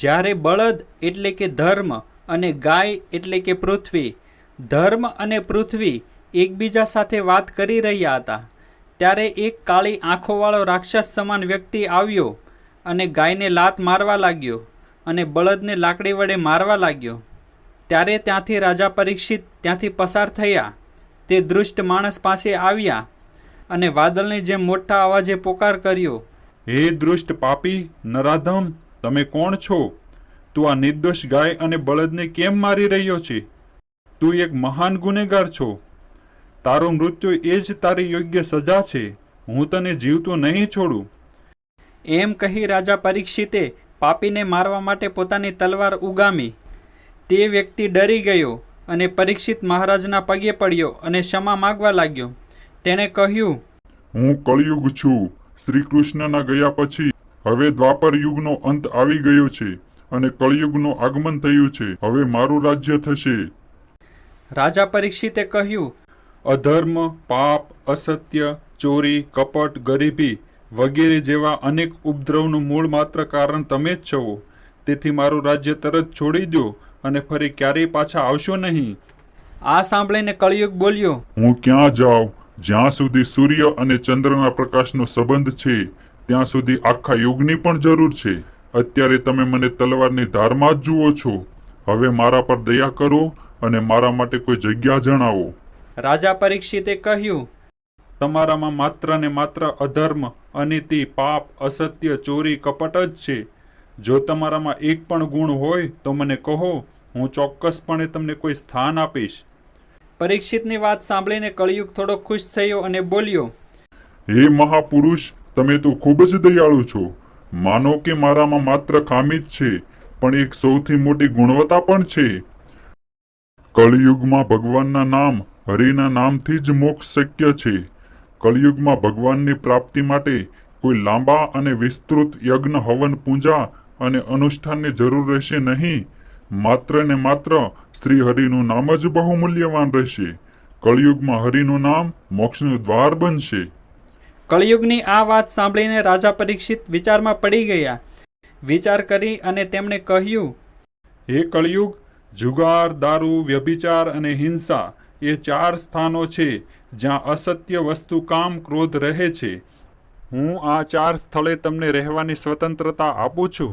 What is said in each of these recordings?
જ્યારે બળદ એટલે કે ધર્મ અને ગાય એટલે કે પૃથ્વી, ધર્મ અને પૃથ્વી એકબીજા સાથે વાત કરી રહ્યા હતા, ત્યારે એક કાળી આંખોવાળો રાક્ષસ સમાન વ્યક્તિ આવ્યો અને ગાયને લાત મારવા લાગ્યો અને બળદને લાકડી વડે મારવા લાગ્યો. ત્યારે ત્યાંથી રાજા પરીક્ષિત ત્યાંથી પસાર થયા. તે દૃષ્ટ માણસ પાસે આવ્યા અને વાદળની જેમ મોટા અવાજે પોકાર કર્યો. હે દૃષ્ટ પાપી, નરાધમ તમે કોણ છો? તું આ નિર્દોષ ગાય અને બળદને કેમ મારી રહ્યો છે? તું એક મહાન ગુનેગાર છો. તારું મૃત્યુ એ જ તારી યોગ્ય સજા છે. હું તને જીવતો નહીં છોડું. એમ કહી રાજા પરીક્ષિતે પાપીને મારવા માટે પોતાની તલવાર ઉગામી. તે વ્યક્તિ ડરી ગયો અને પરીક્ષિત મહારાજના પગે પડ્યો અને ક્ષમા માગવા લાગ્યો. તેણે કહ્યું હું કળિયુગ છું. શ્રી કૃષ્ણના ગયા પછી હવે દ્વાપર યુગનો અંત આવી ગયો છે અને કળયુગનું આગમન થયું છે. હવે મારું રાજ્ય થશે. રાજા પરીક્ષિતે કહ્યું અધર્મ પાપ અસત્ય ચોરી કપટ ગરીબી વગેરે જેવા અનેક ઉપદ્રવનું મૂળ માત્ર કારણ તમે જ છો. તેથી મારું રાજ્ય તરત છોડી દો અને ફરી ક્યારેય પાછા આવશો નહીં. આ સાંભળીને કળિયુગ બોલ્યો હું ક્યાં જાઉં? જ્યાં સુધી સૂર્ય અને ચંદ્રના પ્રકાશનો સંબંધ છે. ત્યાં સુધી આખા યુગની પણ જરૂર છે. અત્યારે તમે મને તલવારની ધારમાં જ જુઓ છો. હવે મારા પર દયા કરો અને મારા માટે કોઈ જગ્યા જણાવો. રાજા પરીક્ષિતે કહ્યું તમારામાં માત્ર ને માત્ર અધર્મ અનીતિ પાપ અસત્ય ચોરી કપટ જ છે. જો તમારામાં એક પણ ગુણ હોય તો મને કહો હું ચોક્કસપણે તમને કોઈ સ્થાન આપીશ. પરીક્ષિતની વાત સાંભળીને કળિયુગ થોડો ખુશ થયો અને બોલ્યો હે મહાપુરુષ તમે તો ખૂબ જ દયાળુ છો. માનો કે મારામાં માત્ર ખામી જ છે, પણ એક સૌથી મોટી ગુણવત્તા પણ છે. કળિયુગમાં ભગવાનના નામ, હરિના નામથી જ મોક્ષ શક્ય છે. કળિયુગમાં ભગવાનની પ્રાપ્તિ માટે કોઈ લાંબા અને વિસ્તૃત યજ્ઞ, હવન, પૂજા અને અનુષ્ઠાનની જરૂર રહેશે નહીં. માત્ર ને માત્ર શ્રી હરિનું નામ જ બહુ મૂલ્યવાન રહેશે. કળિયુગમાં હરિનું નામ મોક્ષનું દ્વાર બનશે. કળિયુગની આ વાત સાંભળીને રાજા પરીક્ષિત વિચારમાં પડી ગયા. વિચાર કરી અને તેમણે કહ્યું હે કળિયુગ જુગાર દારૂ વ્યભિચાર અને હિંસા એ ચાર સ્થાનો છે જ્યાં અસત્ય વસ્તુ કામ ક્રોધ રહે છે. હું આ ચાર સ્થળે તમને રહેવાની સ્વતંત્રતા આપું છું.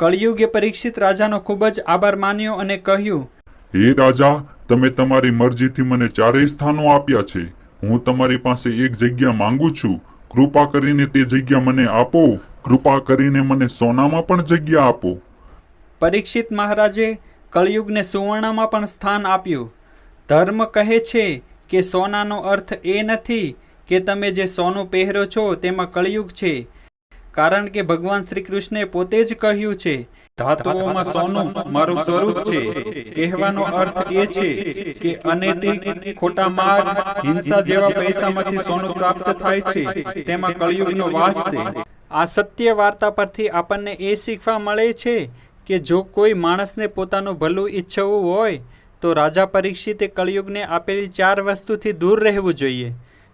કળિયુગે પરીક્ષિત રાજાનો ખૂબ જ આભાર માન્યો અને કહ્યું હે રાજા તમે તમારી મરજીથી મને ચારેય સ્થાનો આપ્યા છે. હું તમારી પાસે એક જગ્યા માંગુ છું. કૃપા કરીને તે જગ્યા મને આપો. કૃપા કરીને મને સોનામાં પણ જગ્યા આપો. પરીક્ષિત મહારાજે કળિયુગને સુવર્ણમાં પણ સ્થાન આપ્યું. ધર્મ કહે છે કે સોનાનો અર્થ એ નથી કે તમે જે સોનું પહેરો છો તેમાં કળિયુગ છે. કારણ કે ભગવાન શ્રી કૃષ્ણે પોતે જ કહ્યું છે ધાતુઓમાં સોનું મારું સ્વરૂપ છે. કહેવાનો અર્થ એ છે કે અનૈતિક ખોટા માર્ગ હિંસા જેવા પૈસામાંથી સોનું પ્રાપ્ત થાય છે. તેમાં કળિયુગનો વાસ છે. આ સત્ય વાર્તા પરથી આપણને એ શીખવા મળે છે કે જો કોઈ માણસને પોતાનું ભલું ઈચ્છવું હોય તો રાજા પરીક્ષિતે કળિયુગને આપેલી ચાર વસ્તુથી દૂર રહેવું જોઈએ.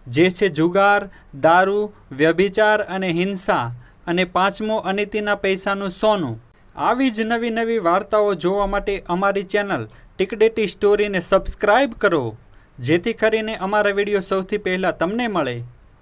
જે છે જુગાર દારૂ વ્યભિચાર અને હિંસા. અને પાંચમો અનિતિના પૈસાનું સોનું. આવી જ નવી નવી વાર્તાઓ જોવા માટે અમારી ચેનલ ટિકડેટી સ્ટોરીને સબસ્ક્રાઇબ કરો. જેથી કરીને અમારા વીડિયો સૌથી પહેલાં તમને મળે.